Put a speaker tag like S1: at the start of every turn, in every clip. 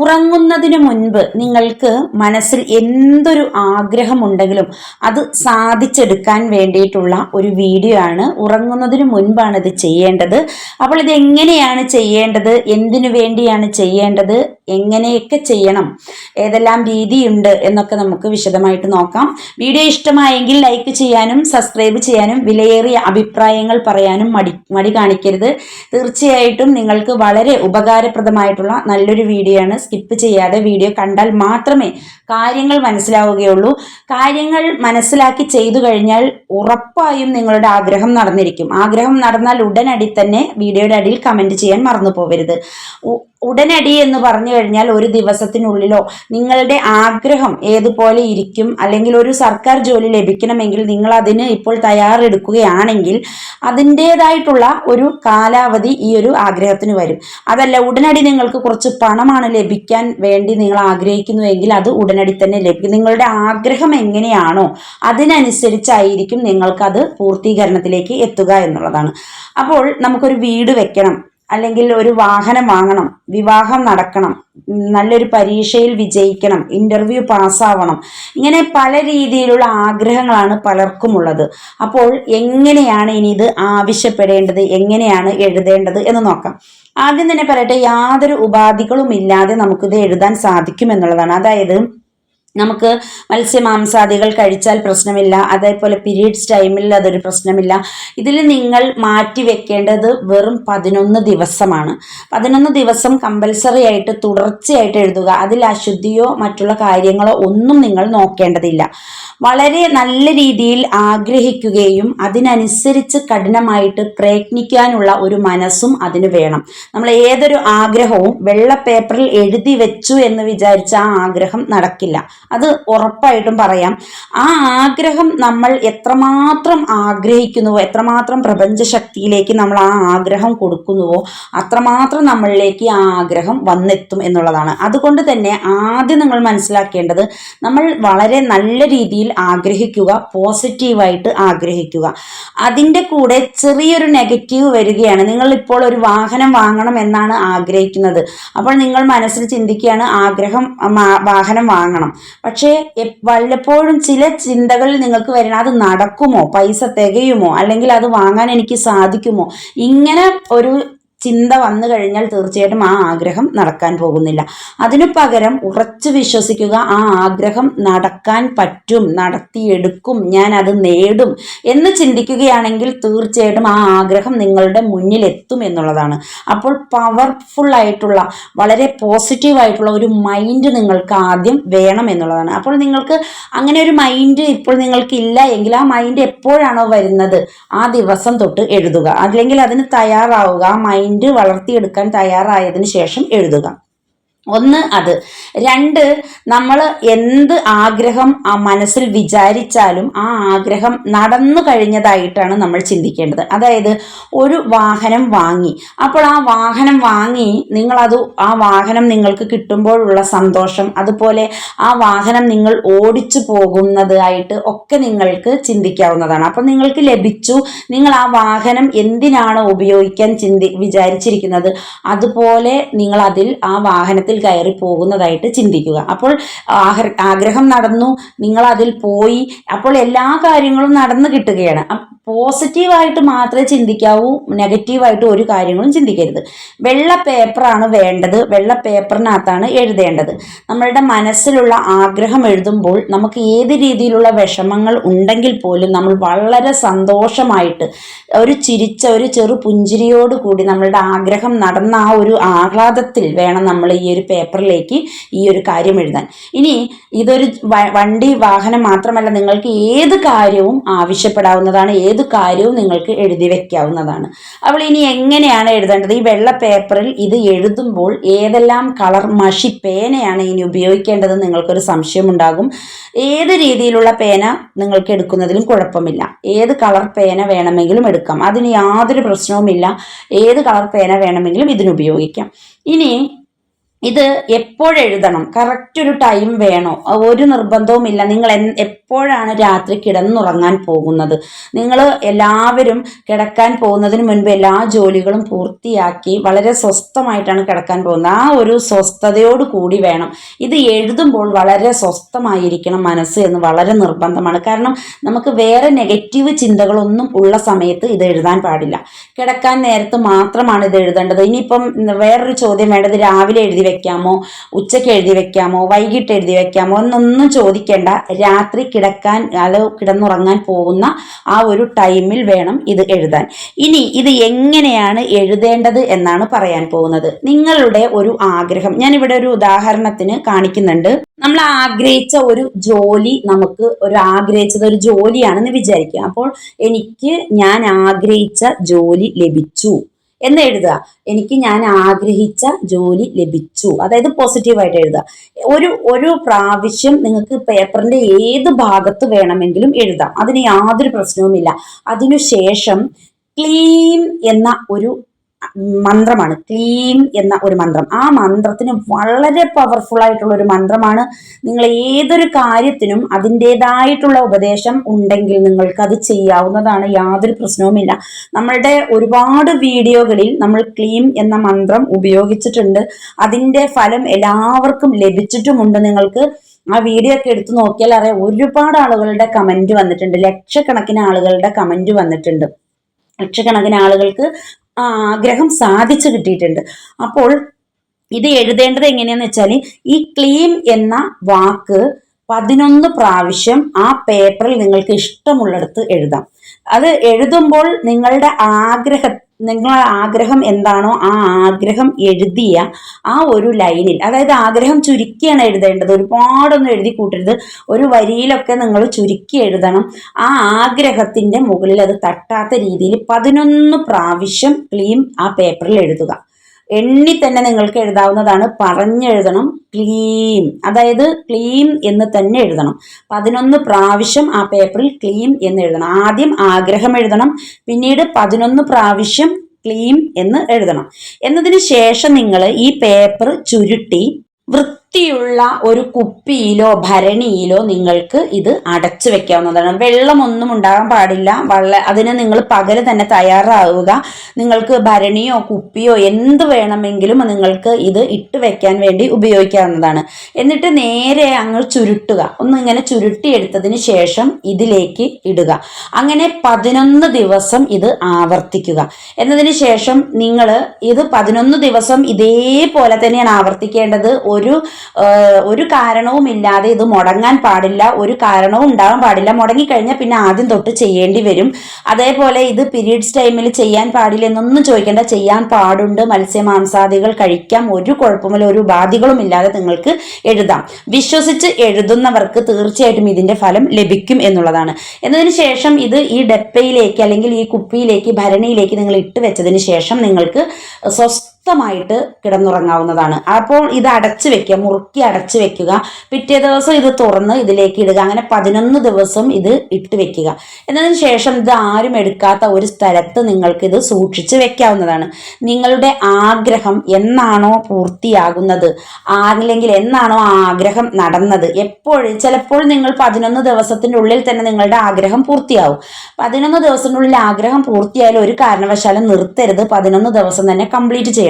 S1: ഉറങ്ങുന്നതിന് മുൻപ് നിങ്ങൾക്ക് മനസ്സിൽ എന്തൊരു ആഗ്രഹമുണ്ടെങ്കിലും അത് സാധിച്ചെടുക്കാൻ വേണ്ടിയിട്ടുള്ള ഒരു വീഡിയോ ആണ് ഉറങ്ങുന്നതിന് മുൻപാണ് ഇത് ചെയ്യേണ്ടത്. അപ്പോൾ ഇത് എങ്ങനെയാണ് ചെയ്യേണ്ടത്? എന്തിനു വേണ്ടിയാണ് ചെയ്യേണ്ടത്? എങ്ങനെയൊക്കെ ചെയ്യണം? ഏതെല്ലാം രീതിയുണ്ട് എന്നൊക്കെ നമുക്ക് വിശദമായിട്ട് നോക്കാം. വീഡിയോ ഇഷ്ടമായെങ്കിൽ ലൈക്ക് ചെയ്യാനും സബ്സ്ക്രൈബ് ചെയ്യാനും വിലയേറിയ അഭിപ്രായങ്ങൾ പറയാനും മടി മടി കാണിക്കരുത്. തീർച്ചയായിട്ടും നിങ്ങൾക്ക് വളരെ ഉപകാരപ്രദമായിട്ടുള്ള നല്ലൊരു വീഡിയോ ആണ് സ്കിപ്പ് ചെയ്യാതെ വീഡിയോ കണ്ടാൽ മാത്രമേ കാര്യങ്ങൾ മനസ്സിലാവുകയുള്ളൂ. കാര്യങ്ങൾ മനസ്സിലാക്കി ചെയ്തു കഴിഞ്ഞാൽ ഉറപ്പായും നിങ്ങളുടെ ആഗ്രഹം നടന്നിരിക്കും. ആഗ്രഹം നടന്നാൽ ഉടനടി തന്നെ വീഡിയോയുടെ അടിയിൽ കമന്റ് ചെയ്യാൻ മറന്നു പോകരുത് ഉടനടി എന്ന് പറഞ്ഞു കഴിഞ്ഞാൽ ഒരു ദിവസത്തിനുള്ളിലോ നിങ്ങളുടെ ആഗ്രഹം ഏതുപോലെ ഇരിക്കും അല്ലെങ്കിൽ ഒരു സർക്കാർ ജോലി ലഭിക്കണമെങ്കിൽ നിങ്ങൾ അതിന് ഇപ്പോൾ തയ്യാറെടുക്കുകയാണെങ്കിൽ അതിന്റേതായിട്ടുള്ള ഒരു കാലാവധി ഈ ഒരു ആഗ്രഹത്തിന് വരും. അതല്ല ഉടനടി നിങ്ങൾക്ക് കുറച്ച് പണമാണ് ലഭിക്കാൻ വേണ്ടി നിങ്ങൾ ആഗ്രഹിക്കുന്നുവെങ്കിൽ അത് ഉടനടി തന്നെ ലഭിക്കും. നിങ്ങളുടെ ആഗ്രഹം എങ്ങനെയാണോ അതിനനുസരിച്ചായിരിക്കും നിങ്ങൾക്കത് പൂർത്തീകരണത്തിലേക്ക് എത്തുക എന്നുള്ളതാണ്. അപ്പോൾ നമുക്കൊരു വീട് വെക്കണം. അല്ലെങ്കിൽ ഒരു വാഹനം വാങ്ങണം വിവാഹം നടക്കണം നല്ലൊരു പരീക്ഷയിൽ വിജയിക്കണം ഇന്റർവ്യൂ പാസ്സാവണം. ഇങ്ങനെ പല രീതിയിലുള്ള ആഗ്രഹങ്ങളാണ് പലർക്കുമുള്ളത്. അപ്പോൾ എങ്ങനെയാണ് ഇനി ഇത് ആവശ്യപ്പെടേണ്ടത് എങ്ങനെയാണ് എഴുതേണ്ടത് എന്ന് നോക്കാം. ആദ്യം തന്നെ പറയട്ടെ യാതൊരു ഉപാധികളും ഇല്ലാതെ നമുക്കിത് എഴുതാൻ സാധിക്കും എന്നുള്ളതാണ് അതായത് നമുക്ക് മത്സ്യ മാംസാദികൾ കഴിച്ചാൽ പ്രശ്നമില്ല. അതേപോലെ പീരീഡ്സ് ടൈമിൽ അതൊരു പ്രശ്നമില്ല. ഇതിൽ നിങ്ങൾ മാറ്റി വെക്കേണ്ടത് വെറും പതിനൊന്ന് ദിവസമാണ്. പതിനൊന്ന് ദിവസം കമ്പൽസറി ആയിട്ട് തുടർച്ചയായിട്ട് എഴുതുക. അതിൽ അശുദ്ധിയോ മറ്റുള്ള കാര്യങ്ങളോ ഒന്നും നിങ്ങൾ നോക്കേണ്ടതില്ല. വളരെ നല്ല രീതിയിൽ ആഗ്രഹിക്കുകയും അതിനനുസരിച്ച് കഠിനമായിട്ട് പ്രയത്നിക്കാനുള്ള ഒരു മനസ്സും അതിന് വേണം. നമ്മൾ ഏതൊരു ആഗ്രഹവും വെള്ള പേപ്പറിൽ എഴുതി വെച്ചു എന്ന് വിചാരിച്ച ആ ആഗ്രഹം നടക്കില്ല. അത് ഉറപ്പായിട്ടും പറയാം. ആ ആഗ്രഹം നമ്മൾ എത്രമാത്രം ആഗ്രഹിക്കുന്നുവോ എത്രമാത്രം പ്രപഞ്ച ശക്തിയിലേക്ക് നമ്മൾ ആ ആഗ്രഹം കൊടുക്കുന്നുവോ അത്രമാത്രം നമ്മളിലേക്ക് ആ ആഗ്രഹം വന്നെത്തും എന്നുള്ളതാണ്. അതുകൊണ്ട് തന്നെ ആദ്യം നിങ്ങൾ മനസ്സിലാക്കേണ്ടത് നമ്മൾ വളരെ നല്ല രീതിയിൽ ആഗ്രഹിക്കുക പോസിറ്റീവായിട്ട് ആഗ്രഹിക്കുക. അതിന്റെ കൂടെ ചെറിയൊരു നെഗറ്റീവ് വരികയാണ്. നിങ്ങൾ ഇപ്പോൾ ഒരു വാഹനം വാങ്ങണം എന്നാണ് ആഗ്രഹിക്കുന്നത്. അപ്പോൾ നിങ്ങൾ മനസ്സിൽ ചിന്തിക്കുകയാണ് ആഗ്രഹം വാഹനം വാങ്ങണം. പക്ഷേ വല്ലപ്പോഴും ചില ചിന്തകളിൽ നിങ്ങൾക്ക് വരണം അത് നടക്കുമോ? പൈസ തികയുമോ? അല്ലെങ്കിൽ അത് വാങ്ങാൻ എനിക്ക് സാധിക്കുമോ? ഇങ്ങനെ ഒരു ചിന്ത വന്നു കഴിഞ്ഞാൽ തീർച്ചയായിട്ടും ആ ആഗ്രഹം നടക്കാൻ പോകുന്നില്ല. അതിനു പകരം ഉറച്ചു വിശ്വസിക്കുക ആ ആഗ്രഹം നടക്കാൻ പറ്റും നടത്തിയെടുക്കും ഞാൻ അത് നേടും എന്ന് ചിന്തിക്കുകയാണെങ്കിൽ തീർച്ചയായിട്ടും ആ ആഗ്രഹം നിങ്ങളുടെ മുന്നിൽ എത്തും എന്നുള്ളതാണ്. അപ്പോൾ പവർഫുൾ ആയിട്ടുള്ള വളരെ പോസിറ്റീവ് ആയിട്ടുള്ള ഒരു മൈൻഡ് നിങ്ങൾക്ക് ആദ്യം വേണം എന്നുള്ളതാണ്. അപ്പോൾ നിങ്ങൾക്ക് അങ്ങനെ ഒരു മൈൻഡ് ഇപ്പോൾ നിങ്ങൾക്ക് ഇല്ല എങ്കിൽ ആ മൈൻഡ് എപ്പോഴാണോ വരുന്നത്? ആ ദിവസം തൊട്ട് എഴുതുക. അല്ലെങ്കിൽ അതിന് തയ്യാറാവുക. ആ മൈൻഡ് വളർത്തിയെടുക്കാൻ തയ്യാറായതിനു ശേഷം എഴുതുക. ഒന്ന് അത്. രണ്ട് നമ്മൾ എന്ത് ആഗ്രഹം ആ മനസ്സിൽ വിചാരിച്ചാലും ആ ആഗ്രഹം നടന്നു കഴിഞ്ഞതായിട്ടാണ് നമ്മൾ ചിന്തിക്കേണ്ടത്. അതായത് ഒരു വാഹനം വാങ്ങി. അപ്പോൾ ആ വാഹനം വാങ്ങി നിങ്ങളത് ആ വാഹനം നിങ്ങൾക്ക് കിട്ടുമ്പോഴുള്ള സന്തോഷം അതുപോലെ ആ വാഹനം നിങ്ങൾ ഓടിച്ചു പോകുന്നതായിട്ട് ഒക്കെ നിങ്ങൾക്ക് ചിന്തിക്കാവുന്നതാണ്. അപ്പം നിങ്ങൾക്ക് ലഭിച്ചു. നിങ്ങൾ ആ വാഹനം എന്തിനാണ് ഉപയോഗിക്കാൻ ചിന്തി വിചാരിച്ചിരിക്കുന്നത്? അതുപോലെ നിങ്ങൾ അതിൽ ആ വാഹനത്തിൽ കയറി പോകുന്നതായിട്ട് ചിന്തിക്കുക. അപ്പോൾ ആഗ്ര- ആഗ്രഹം നടന്നു നിങ്ങൾ അതിൽ പോയി അപ്പോൾ എല്ലാ കാര്യങ്ങളും നടന്നു കിട്ടുകയാണ്. പോസിറ്റീവായിട്ട് മാത്രമേ ചിന്തിക്കാവൂ നെഗറ്റീവായിട്ട് ഒരു കാര്യങ്ങളും ചിന്തിക്കരുത്. വെള്ള പേപ്പറാണ് വേണ്ടത് വെള്ള പേപ്പറിനകത്താണ് എഴുതേണ്ടത്. നമ്മളുടെ മനസ്സിലുള്ള ആഗ്രഹം എഴുതുമ്പോൾ നമുക്ക് ഏത് രീതിയിലുള്ള വിഷമങ്ങൾ ഉണ്ടെങ്കിൽ പോലും നമ്മൾ വളരെ സന്തോഷമായിട്ട് ഒരു ചിരിച്ച ഒരു ചെറു പുഞ്ചിരിയോട് കൂടി നമ്മളുടെ ആഗ്രഹം നടന്ന ആ ഒരു ആഹ്ലാദത്തിൽ വേണം നമ്മൾ ഈ ഒരു പേപ്പറിലേക്ക് ഈ ഒരു കാര്യം എഴുതാൻ. ഇനി ഇതൊരു വണ്ടി വാഹനം മാത്രമല്ല നിങ്ങൾക്ക് ഏത് കാര്യവും ആവശ്യപ്പെടാവുന്നതാണ് ഏത് കാര്യവും നിങ്ങൾക്ക് എഴുതി വെക്കാവുന്നതാണ്. അപ്പോൾ ഇനി എങ്ങനെയാണ് എഴുതേണ്ടത്? ഈ വെള്ള പേപ്പറിൽ ഇത് എഴുതുമ്പോൾ ഏതെല്ലാം കളർ മഷി പേനയാണ് ഇനി ഉപയോഗിക്കേണ്ടത് നിങ്ങൾക്കൊരു സംശയമുണ്ടാകും. ഏത് രീതിയിലുള്ള പേന നിങ്ങൾക്ക് എടുക്കുന്നതിലും കുഴപ്പമില്ല. ഏത് കളർ പേന വേണമെങ്കിലും എടുക്കാം. അതിന് യാതൊരു പ്രശ്നവുമില്ല. ഏത് കളർ പേന വേണമെങ്കിലും ഇതിന് ഉപയോഗിക്കാം. ഇനി ഇത് എപ്പോഴെഴുതണം? കറക്റ്റ് ഒരു ടൈം വേണോ? ഒരു നിർബന്ധവും ഇല്ല. നിങ്ങൾ എപ്പോഴാണ് രാത്രി കിടന്നുറങ്ങാൻ പോകുന്നത്? നിങ്ങൾ എല്ലാവരും കിടക്കാൻ പോകുന്നതിന് മുൻപ് എല്ലാ ജോലികളും പൂർത്തിയാക്കി വളരെ സ്വസ്ഥമായിട്ടാണ് കിടക്കാൻ പോകുന്നത്. ആ ഒരു സ്വസ്ഥതയോട് കൂടി വേണം. ഇത് എഴുതുമ്പോൾ വളരെ സ്വസ്ഥമായിരിക്കണം മനസ്സ് എന്ന് വളരെ നിർബന്ധമാണ്. കാരണം നമുക്ക് വേറെ നെഗറ്റീവ് ചിന്തകളൊന്നും ഉള്ള സമയത്ത് ഇത് എഴുതാൻ പാടില്ല. കിടക്കാൻ നേരത്ത് മാത്രമാണ് ഇത് എഴുതേണ്ടത്. ഇനിയിപ്പം വേറൊരു ചോദ്യം വേണ്ടത് രാവിലെ എഴുതി വെക്കാമോ ഉച്ചയ്ക്ക് എഴുതി വെക്കാമോ വൈകിട്ട് എഴുതി വെക്കാമോ എന്നൊന്നും ചോദിക്കേണ്ട. രാത്രി കിടക്കാൻ അത് കിടന്നുറങ്ങാൻ പോകുന്ന ആ ഒരു ടൈമിൽ വേണം ഇത് എഴുതാൻ. ഇനി ഇത് എങ്ങനെയാണ് എഴുതേണ്ടത് എന്നാണ് പറയാൻ പോകുന്നത്. നിങ്ങളുടെ ഒരു ആഗ്രഹം. ഞാൻ ഇവിടെ ഒരു ഉദാഹരണത്തിന് കാണിക്കുന്നുണ്ട്. നമ്മൾ ആഗ്രഹിച്ച ഒരു ജോലി നമുക്ക് ഒരു ആഗ്രഹിച്ചത് ഒരു ജോലിയാണെന്ന് വിചാരിക്കുക. അപ്പോൾ എനിക്ക് ഞാൻ ആഗ്രഹിച്ച ജോലി ലഭിച്ചു. എന്ന് എഴുതുക. എനിക്ക് ഞാൻ ആഗ്രഹിച്ച ജോലി ലഭിച്ചു. അതായത് പോസിറ്റീവായിട്ട് എഴുതുക. ഒരു ഒരു പ്രാവശ്യം നിങ്ങൾക്ക് പേപ്പറിന്റെ ഏത് ഭാഗത്ത് വേണമെങ്കിലും എഴുതാം. അതിന് യാതൊരു പ്രശ്നവുമില്ല. അതിനുശേഷം ക്ലീം എന്ന ഒരു മന്ത്രമാണ്. ക്ലീൻ എന്ന ഒരു മന്ത്രം. ആ മന്ത്രത്തിന് വളരെ പവർഫുൾ ആയിട്ടുള്ള ഒരു മന്ത്രമാണ്. നിങ്ങൾ ഏതൊരു കാര്യത്തിനും അതിന്റെതായിട്ടുള്ള ഉപദേശം ഉണ്ടെങ്കിൽ നിങ്ങൾക്ക് അത് ചെയ്യാവുന്നതാണ്. യാതൊരു പ്രശ്നവുമില്ല. നമ്മളുടെ ഒരുപാട് വീഡിയോകളിൽ നമ്മൾ ക്ലീം എന്ന മന്ത്രം ഉപയോഗിച്ചിട്ടുണ്ട്. അതിന്റെ ഫലം എല്ലാവർക്കും ലഭിച്ചിട്ടുമുണ്ട് നിങ്ങൾക്ക്. ആ വീഡിയോ ഒക്കെ എടുത്തു നോക്കിയാൽ അറിയാം. ഒരുപാട് ആളുകളുടെ കമന്റ് വന്നിട്ടുണ്ട്. ലക്ഷക്കണക്കിന് ആളുകളുടെ കമന്റ് വന്നിട്ടുണ്ട്. ലക്ഷക്കണക്കിന് ആളുകൾക്ക് ആഗ്രഹം സാധിച്ചു കിട്ടിയിട്ടുണ്ട്. അപ്പോൾ ഇത് എഴുതേണ്ടത് എങ്ങനെയാന്ന് വെച്ചാൽ ഈ ക്ലീം എന്ന വാക്ക് പതിനൊന്ന് പ്രാവശ്യം ആ പേപ്പറിൽ നിങ്ങൾക്ക് ഇഷ്ടമുള്ളിടത്ത് എഴുതാം. അത് എഴുതുമ്പോൾ നിങ്ങളുടെ ആഗ്രഹ നിങ്ങളുടെ ആഗ്രഹം എന്താണോ ആ ആഗ്രഹം എഴുതിയ ആ ഒരു ലൈനിൽ അതായത് ആഗ്രഹം ചുരുക്കിയാണ് എഴുതേണ്ടത്. ഒരുപാടൊന്നും എഴുതി കൂട്ടരുത്. ഒരു വരിയിലൊക്കെ നിങ്ങൾ ചുരുക്കി എഴുതണം. ആ ആഗ്രഹത്തിന്റെ മുകളിൽ അത് തട്ടാത്ത രീതിയിൽ പതിനൊന്ന് പ്രാവശ്യം ക്ലീം ആ പേപ്പറിൽ എഴുതുക. എണ്ണി തന്നെ നിങ്ങൾക്ക് എഴുതാവുന്നതാണ്. പറഞ്ഞെഴുതണം ക്ലീം. അതായത് ക്ലീം എന്ന് തന്നെ എഴുതണം. പതിനൊന്ന് പ്രാവശ്യം ആ പേപ്പറിൽ ക്ലീം എന്ന് എഴുതണം. ആദ്യം ആഗ്രഹം എഴുതണം പിന്നീട് പതിനൊന്ന് പ്രാവശ്യം ക്ലീം എന്ന് എഴുതണം. എന്നതിന് ശേഷം നിങ്ങൾ ഈ പേപ്പർ ചുരുട്ടി വൃത്തിയുള്ള ഒരു കുപ്പിയിലോ ഭരണിയിലോ നിങ്ങൾക്ക് ഇത് അടച്ചു വെക്കാവുന്നതാണ്. വെള്ളമൊന്നും ഉണ്ടാകാൻ പാടില്ല. വള്ള അതിന് നിങ്ങൾ പകൽ തന്നെ തയ്യാറാവുക. നിങ്ങൾക്ക് ഭരണിയോ കുപ്പിയോ എന്ത് വേണമെങ്കിലും നിങ്ങൾക്ക് ഇത് ഇട്ട് വെക്കാൻ വേണ്ടി ഉപയോഗിക്കാവുന്നതാണ്. എന്നിട്ട് നേരെ അങ്ങ് ചുരുട്ടുക. ഒന്ന് ഇങ്ങനെ ചുരുട്ടിയെടുത്തതിന് ശേഷം ഇതിലേക്ക് ഇടുക. അങ്ങനെ പതിനൊന്ന് ദിവസം ഇത് ആവർത്തിക്കുക. എന്നതിന് ശേഷം നിങ്ങൾ ഇത് പതിനൊന്ന് ദിവസം ഇതേപോലെ തന്നെയാണ് ആവർത്തിക്കേണ്ടത്. ഒരു ഒരു കാരണവുമില്ലാതെ ഇത് മുടങ്ങാൻ പാടില്ല ഒരു കാരണവും ഉണ്ടാകാൻ പാടില്ല. മുടങ്ങിക്കഴിഞ്ഞാൽ പിന്നെ ആദ്യം തൊട്ട് ചെയ്യേണ്ടി വരും. അതേപോലെ ഇത് പീരീഡ്സ് ടൈമിൽ ചെയ്യാൻ പാടില്ല എന്നൊന്നും ചോദിക്കേണ്ട. ചെയ്യാൻ പാടുണ്ട് മത്സ്യമാംസാദികൾ കഴിക്കാം. ഒരു കുഴപ്പമില്ല ഒരു ഉപാധികളും ഇല്ലാതെ നിങ്ങൾക്ക് എഴുതാം. വിശ്വസിച്ച് എഴുതുന്നവർക്ക് തീർച്ചയായിട്ടും ഇതിന്റെ ഫലം ലഭിക്കും എന്നുള്ളതാണ്. എന്നതിന് ശേഷം ഇത് ഈ ഡപ്പയിലേക്ക് അല്ലെങ്കിൽ ഈ കുപ്പിയിലേക്ക് ഭരണിയിലേക്ക് നിങ്ങൾ ഇട്ട് വെച്ചതിന് ശേഷം നിങ്ങൾക്ക് സ്വസ്ഥമായിട്ട് കിടന്നുറങ്ങാവുന്നതാണ്. അപ്പോൾ ഇത് അടച്ചു വെക്കുക മുറുക്കി അടച്ചു വെക്കുക. പിറ്റേ ദിവസം ഇത് തുറന്ന് ഇതിലേക്ക് ഇടുക. അങ്ങനെ പതിനൊന്ന് ദിവസം ഇത് ഇട്ട് വെക്കുക. എന്നതിന് ശേഷം ഇത് ആരും എടുക്കാത്ത ഒരു സ്ഥലത്ത് നിങ്ങൾക്ക് ഇത് സൂക്ഷിച്ച് വെക്കാവുന്നതാണ്. നിങ്ങളുടെ ആഗ്രഹം എന്നാണോ പൂർത്തിയാകുന്നത്? അല്ലെങ്കിൽ എന്നാണോ ആഗ്രഹം നടന്നത്? എപ്പോഴും ചിലപ്പോൾ നിങ്ങൾ പതിനൊന്ന് ദിവസത്തിന്റെ ഉള്ളിൽ തന്നെ നിങ്ങളുടെ ആഗ്രഹം പൂർത്തിയാവും. പതിനൊന്ന് ദിവസത്തിനുള്ളിൽ ആഗ്രഹം പൂർത്തിയായാലും ഒരു കാരണവശാലും നിർത്തരുത്. പതിനൊന്ന് ദിവസം തന്നെ കംപ്ലീറ്റ് ചെയ്യണം.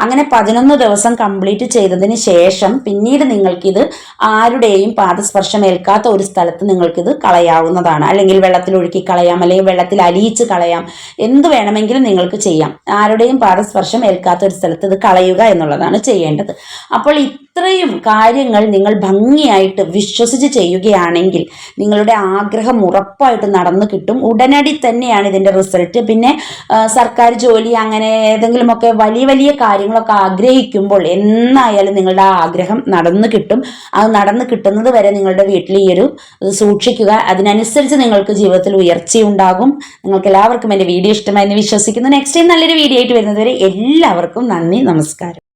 S1: അങ്ങനെ പതിനൊന്ന് ദിവസം കംപ്ലീറ്റ് ചെയ്തതിന് ശേഷം പിന്നീട് നിങ്ങൾക്കിത് ആരുടെയും പാദസ്പർശം ഏൽക്കാത്ത ഒരു സ്ഥലത്ത് നിങ്ങൾക്കിത് കളയാവുന്നതാണ്. അല്ലെങ്കിൽ വെള്ളത്തിൽ ഒഴുക്കി കളയാം അല്ലെങ്കിൽ വെള്ളത്തിൽ അലിയിച്ച് കളയാം. എന്ത് വേണമെങ്കിലും നിങ്ങൾക്ക് ചെയ്യാം. ആരുടെയും പാദസ്പർശം ഏൽക്കാത്ത ഒരു സ്ഥലത്ത് ഇത് കളയുക എന്നുള്ളതാണ് ചെയ്യേണ്ടത്. അപ്പോൾ ഇത്രയും കാര്യങ്ങൾ നിങ്ങൾ ഭംഗിയായിട്ട് വിശ്വസിച്ച് ചെയ്യുകയാണെങ്കിൽ നിങ്ങളുടെ ആഗ്രഹം ഉറപ്പായിട്ട് നടന്നു കിട്ടും. ഉടനടി തന്നെയാണ് ഇതിന്റെ റിസൾട്ട് പിന്നെ സർക്കാർ ജോലി അങ്ങനെ ഏതെങ്കിലുമൊക്കെ വലിയ വലിയ കാര്യങ്ങളൊക്കെ ആഗ്രഹിക്കുമ്പോൾ എന്നായാലും നിങ്ങളുടെ ആ ആഗ്രഹം നടന്നു കിട്ടും. അത് നടന്നു കിട്ടുന്നത് വരെ നിങ്ങളുടെ വീട്ടിൽ ഈ ഒരു സൂക്ഷിക്കുക. അതിനനുസരിച്ച് നിങ്ങൾക്ക് ജീവിതത്തിൽ ഉയർച്ചയുണ്ടാകും നിങ്ങൾക്ക് എല്ലാവർക്കും എന്റെ വീഡിയോ ഇഷ്ടമായി എന്ന് വിശ്വസിക്കുന്നു. നെക്സ്റ്റ് ടൈം നല്ലൊരു വീഡിയോ ആയിട്ട് വരുന്നതുവരെ എല്ലാവർക്കും നന്ദി നമസ്കാരം.